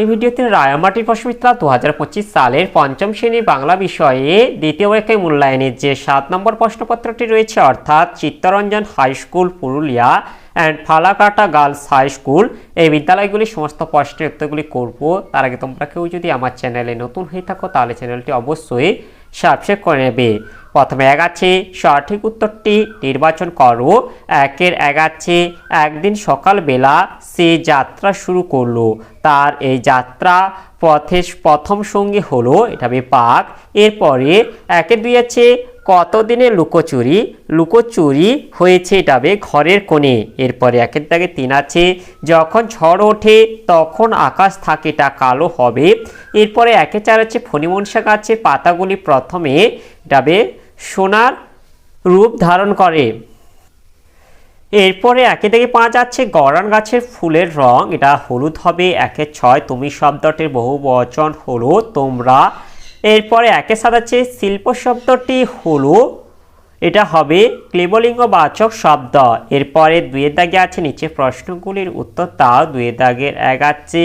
এই ভিডিওতে রায়ামাটির পশমিত্রা দু সালের পঞ্চম শ্রেণি বাংলা বিষয়ে দ্বিতীয় পরীক্ষায় মূল্যায়নের যে সাত নম্বর প্রশ্নপত্রটি রয়েছে, অর্থাৎ Chittaranjan high school, Purulia and Falakata girls high school, এই বিদ্যালয়গুলির সমস্ত প্রশ্নের উত্তরগুলি করব। তার আগে তোমরা কেউ যদি আমার চ্যানেলে নতুন হয়ে থাকো, তাহলে চ্যানেলটি অবশ্যই সাবস্ক্রাইব করে নেবে প্রথমে এগাচ্ছে, সঠিক উত্তরটি নির্বাচন করো। একের এক আছে একদিন সকালবেলা সে যাত্রা শুরু করল। তার এই যাত্রা পথে প্রথম সঙ্গী হলো, এটা হবে পাক। এরপরে একের দুই আছে কতদিনে লুকোচুরি? লুকোচুরি হয়েছে হবে ঘরের কোণে। এরপরে একের দাগে তিন আছে, যখন ঝড় ওঠে তখন আকাশ থাকে, এটা কালো হবে। এরপরে একে চার আছে, ফণিমনসা গাছের পাতাগুলি প্রথমে যাবে সোনার রূপ ধারণ করে। এরপরে একে থেকে পাঁচ আছে, গরান গাছের ফুলের রং, এটা হলুদ হবে। একে ছয়, তুমি শব্দটির বহু বচন হলো তোমরা এরপরে একে সাত আছে শিল্প শব্দটি হলো, এটা হবে ক্লেবলিঙ্গ বাচক শব্দ। এরপরে দুয়ের দাগে আছে নিচে প্রশ্নগুলির উত্তর, তাও দুয়ের দাগের এক আছে।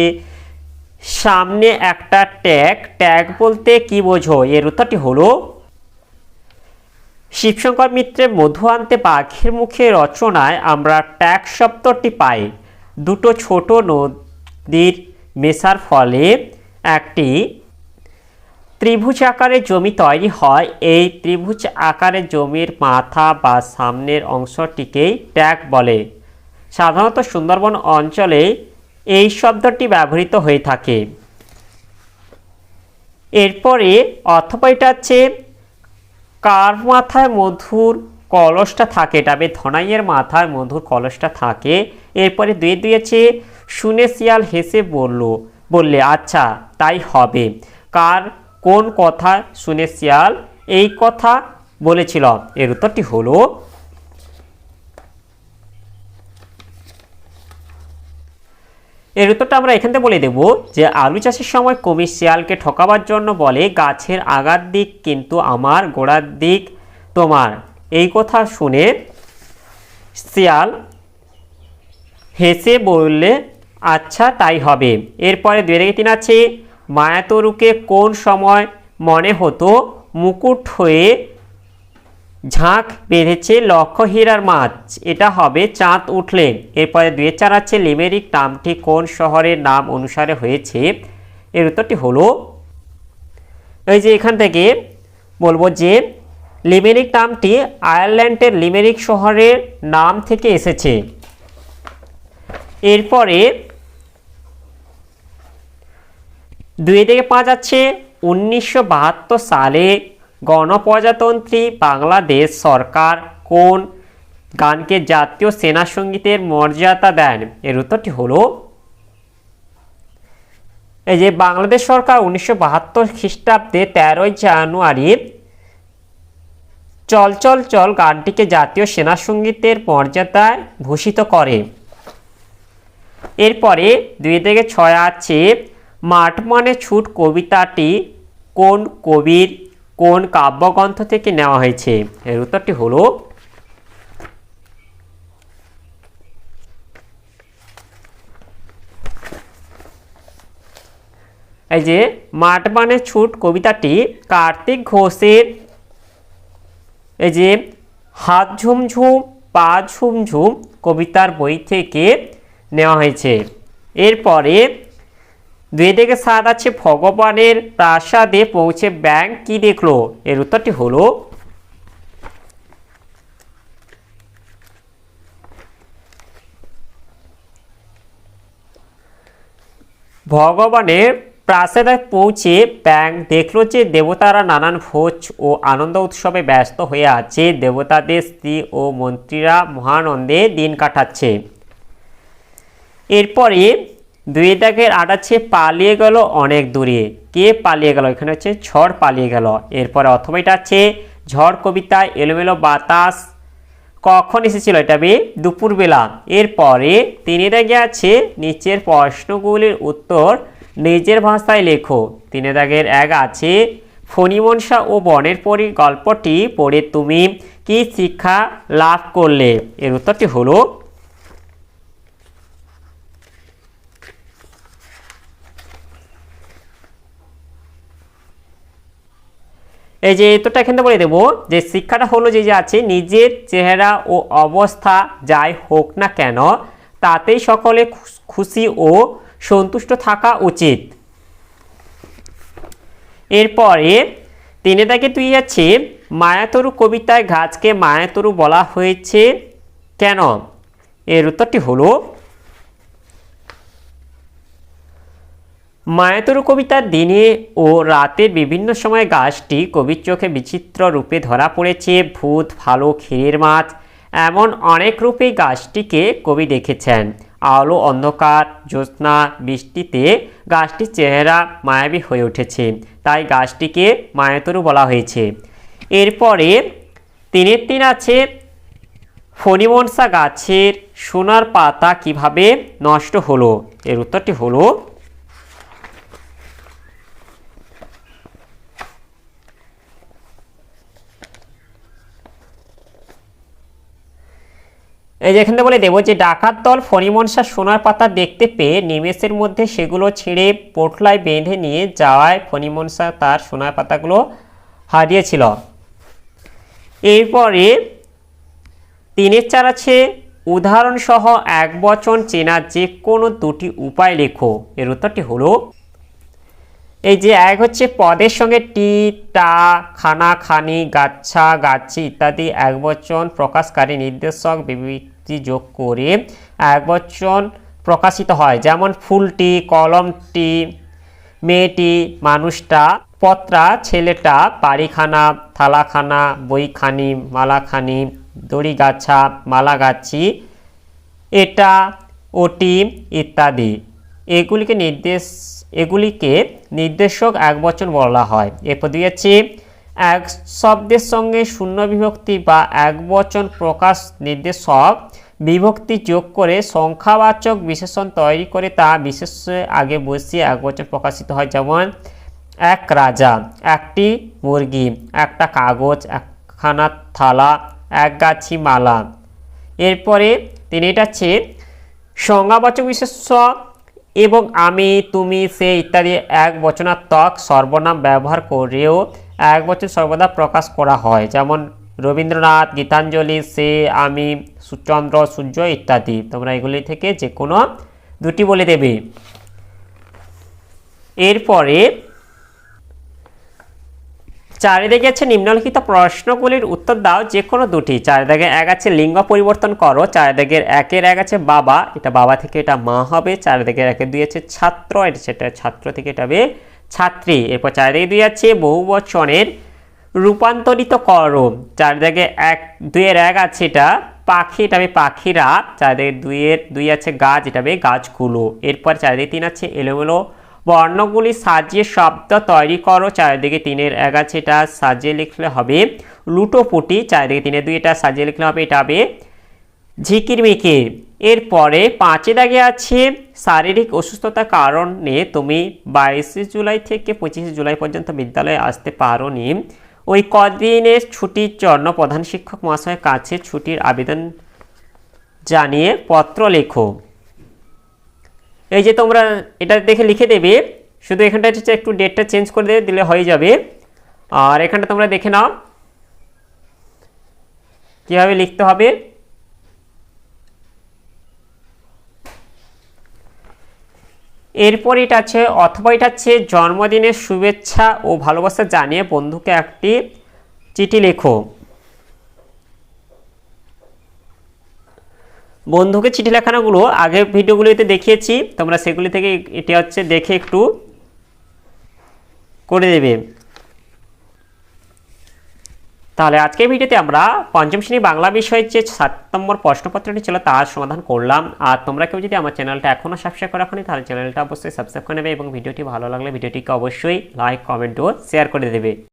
সামনে একটা ট্যাগ ট্যাগ বলতে কি বোঝো? এর উত্তরটি হলো, শিবশঙ্কর মিত্রের মধু আনতে বাঘের মুখে রচনায় আমরা ট্যাগ শব্দটি পাই। দুটো ছোট নদীর মেশার ফলে একটি ত্রিভুজ আকারের জমি তৈরি হয়। এই ত্রিভুজ আকারের জমির মাথা বা সামনের অংশটিকেই ট্যাগ বলে। সাধারণত সুন্দরবন অঞ্চলে এই শব্দটি ব্যবহৃত হয়ে থাকে। এরপরে অথবা এটা হচ্ছে কার মাথায় মধুর কলসটা থাকে হবে ধনাইয়ের মাথায় মধুর কলসটা থাকে। এরপরে দুয়ে দুয়েছে শুনে শিয়াল হেসে বলল, বললে আচ্ছা তাই হবে। কার কোন কথা শুনে শিয়াল এই কথা বলেছিল? এর উত্তরটি হলো, এর উত্তরটা আমরা এখান থেকে বলে দেব যে আলু চাষের সময় কুমির শিয়ালকে ঠকাবার জন্য বলে, গাছের আগার দিক কিন্তু আমার, গোড়ার দিক তোমার। এই কথা শুনে শিয়াল হেসে বললে আচ্ছা তাই হবে। এরপরে দুই তিন আছে মায়াতরুকে কোন সময় মনে হতো মুকুট হয়ে ঝাঁক বেঁধেছে লক্ষ্য হীরার মাছ এটা হবে চাঁদ উঠলে এরপরে দুয়ে চার আছে লিমেরিক নামটি কোন শহরের নাম অনুসারে হয়েছে? এর উত্তরটি হলো, এই যে এখান থেকে বলব যে লিমেরিক নামটি আয়ারল্যান্ডের লিমেরিক শহরের নাম থেকে এসেছে। এরপরে দুই থেকে পাঁচ আছে উনিশশো বাহাত্তর সালে গণপ্রজাতন্ত্রী বাংলাদেশ সরকার কোন গানকে জাতীয় সেনা সঙ্গীতের মর্যাদা দেন? এর উত্তরটি হলো, এই যে বাংলাদেশ সরকার উনিশশো বাহাত্তর খ্রিস্টাব্দে তেরোই জানুয়ারি চল চল চল গানটিকে জাতীয় সেনা সঙ্গীতের মর্যাদায় ভূষিত করে। এরপরে দুই থেকে ছয় আছে মাঠ মানে ছুট কবিতাটি কোন কবির কোন কাব্যগ্রন্থ থেকে নেওয়া হয়েছে? এর উত্তরটি হলো এই যে, মাঠ মানে ছুট কবিতাটি কার্তিক ঘোষের এই যে, হাত ঝুমঝুম, পা ঝুমঝুম কবিতার বই থেকে নেওয়া হয়েছে। এরপরে দুই থেকে সাত আছে ভগবানের প্রাসাদে পৌঁছে ব্যাংক কি দেখল? এর উত্তরটি হলো, ভগবানের প্রাসাদে পৌঁছে ব্যাংক দেখল যে দেবতারা নানান ভোজ ও আনন্দ উৎসবে ব্যস্ত হয়ে আছে। দেবতাদের স্ত্রী ও মন্ত্রীরা মহানন্দে দিন কাটাচ্ছে। এরপরে দুই দাগের আট আছে, পালিয়ে গেল অনেক দূরে। কে পালিয়ে গেল? এখানে হচ্ছে ঝড় পালিয়ে গেল। এরপরে অথবা এটা আছে ঝড় কবিতায় এলোমেলো বাতাস, কখন এসেছিল এটা বে দুপুরবেলা। এরপরে তিনি দাগে আছে নিচের প্রশ্নগুলির উত্তর নিজের ভাষায় লেখো। তিনে দাগের এক আছে, ফণিমনসা ও বনের পরি গল্পটি পড়ে তুমি কি শিক্ষা লাভ করলে? এর উত্তরটি হলো এই যে এতটা এখানে বলে দেবো, যে শিক্ষাটা হলো যে যে আছে, নিজের চেহারা ও অবস্থা যাই হোক না কেন, তাতেই সকলে খুশ- ও সন্তুষ্ট থাকা উচিত। এরপরে তিনে তাকে তুই আছে, মায়াতরু কবিতায় গাছকে মায়াতরু বলা হয়েছে কেন? এর উত্তরটি হলো মায়াতরু কবিতার দিনে ও রাতের বিভিন্ন সময় গাছটি কবির চোখে বিচিত্র রূপে ধরা পড়েছে। ভূত ভালো ক্ষীরের মাছ, এমন অনেক রূপেই গাছটিকে কবি দেখেছেন। আলো, অন্ধকার, জ্যোৎস্না, বৃষ্টিতে গাছটির চেহারা মায়াবী হয়ে উঠেছে। তাই গাছটিকে মায়াতরু বলা হয়েছে। এরপরে তিনের তিন আছে, ফণিমনসা গাছের সোনার পাতা কীভাবে নষ্ট হলো? এর উত্তরটি হলো এই যে এখানে বলে দেবো যে ডাকাত দল ফণিমনসা সোনার পাতা দেখতে পেয়ে নিমেষের মধ্যে সেগুলো ছিঁড়ে পোটলায় বেঁধে নিয়ে যাওয়ায় ফণিমনসা তার সোনার পাতাগুলো হারিয়েছিল। এরপরে তিনের চার আছে, উদাহরণসহ এক বচন চেনার যে কোনো দুটি উপায় লেখো। এর উত্তরটি হলো এই যে এক হচ্ছে পদের সঙ্গে টি, টা, খানা, খানি, গাচ্ছা, গাচ্ছি ইত্যাদি এক বচন প্রকাশকারী নির্দেশক বিবৃতি যোগ করে এক বচন প্রকাশিত হয়। যেমন ফুলটি কলমটি মেয়েটি মানুষটা পত্রা ছেলেটা বাড়িখানা, থালাখানা, বইখানি, মালাখানি, দড়ি গাছা, মালা গাছি এটা, ওটি ইত্যাদি। এগুলিকে নির্দেশ এগুলিকে নির্দেশক এক বচন বলা হয়। এরপর দুই আছে এক শব্দের সঙ্গে শূন্য বিভক্তি বা এক বচন প্রকাশ নির্দেশক বিভক্তি যোগ করে সংখ্যাবাচক বিশেষণ তৈরি করে তা বিশেষে আগে বসিয়ে এক বচন প্রকাশিত হয়। যেমন, এক রাজা, একটি মুরগি, একটা কাগজ, একখানা থালা, এক গাছি মালা। এরপরে তিনি এটা হচ্ছে সংজ্ঞাবাচক বিশেষ্য এবং আমি, তুমি, সে ইত্যাদি এক বচনাত্মক সর্বনাম ব্যবহার করেও এক বচন সর্বদা প্রকাশ করা হয়। যেমন, রবীন্দ্রনাথ, গীতাঞ্জলি, সে, আমি, চন্দ্র, সূর্য ইত্যাদি। তোমরা এগুলি থেকে যে কোনো দুটি বলে দেবে। এরপরে চারিদিকে আছে নিম্নলিখিত প্রশ্নগুলির উত্তর দাও যে কোনো দুটি। চারিদিকে এক আছে লিঙ্গ পরিবর্তন করো, চারিদিকের একের এক আছে বাবা, এটা বাবা থেকে এটা মা হবে, চারিদিকের একের দুই আছে ছাত্র, এটা সেটা ছাত্র থেকে এটা হবে ছাত্রী। এরপর চারিদিকে দুই আছে বহু বচনের রূপান্তরিত করো। চারিদিকে এক, দুইয়ের এক আছে এটা পাখি, এটা হবে পাখিরা। চারিদিকে দুইয়ের, দুই আছে গাছ, এটা হবে গাছগুলো। এরপর চারিদিকে তিন আছে এলোমেলো বর্ণগুলি সাজিয়ে শব্দ তৈরি করো, চারিদিকে তিনের এক আছে, এটা সাজিয়ে লিখলে হবে। লুটোপুটি, চারিদিকে তিনের দুই, এটা সাজিয়ে লিখলে হবে, এটা হবে ঝিকির মিকির এরপরে পাঁচে দাগে আছে, শারীরিক অসুস্থতার কারণে তুমি বাইশে জুলাই থেকে পঁচিশে জুলাই পর্যন্ত বিদ্যালয়ে আসতে পারোনি। ওই কদিনের ছুটির জন্য প্রধান শিক্ষক মহাশয়ের কাছে ছুটির আবেদন জানিয়ে পত্র লেখো। এই যে তোমরা এটা দেখে লিখে দেবে, শুধু এখানটা হচ্ছে একটু ডেটটা চেঞ্জ করে দেবে, দিলে হয়ে যাবে। আর এখানটা তোমরা দেখে নাও। কীভাবে লিখতে হবে? এরপর এটা আছে, অথবা এটা হচ্ছে জন্মদিনের শুভেচ্ছা ও ভালোবাসা জানিয়ে বন্ধুকে একটি চিঠি লেখো। বন্ধুকে চিঠি লেখানোগুলো, আগের ভিডিওগুলিতে দেখিয়েছি, তোমরা সেগুলি থেকে এটা হচ্ছে দেখে একটু করে দেবে তাহলে আজকের ভিডিওতে আমরা পঞ্চম শ্রেণি বাংলা বিষয়ের যে সাত নম্বর প্রশ্নপত্রটি ছিল তার সমাধান করলাম। আর তোমরা কেউ যদি আমার চ্যানেলটা এখনও সাবস্ক্রাইব করা রাখনি তাহলে চ্যানেলটা অবশ্যই সাবস্ক্রাইব করে নেবে এবং ভিডিওটি ভালো লাগলে ভিডিওটিকে অবশ্যই লাইক কমেন্ট ও শেয়ার করে দেবে।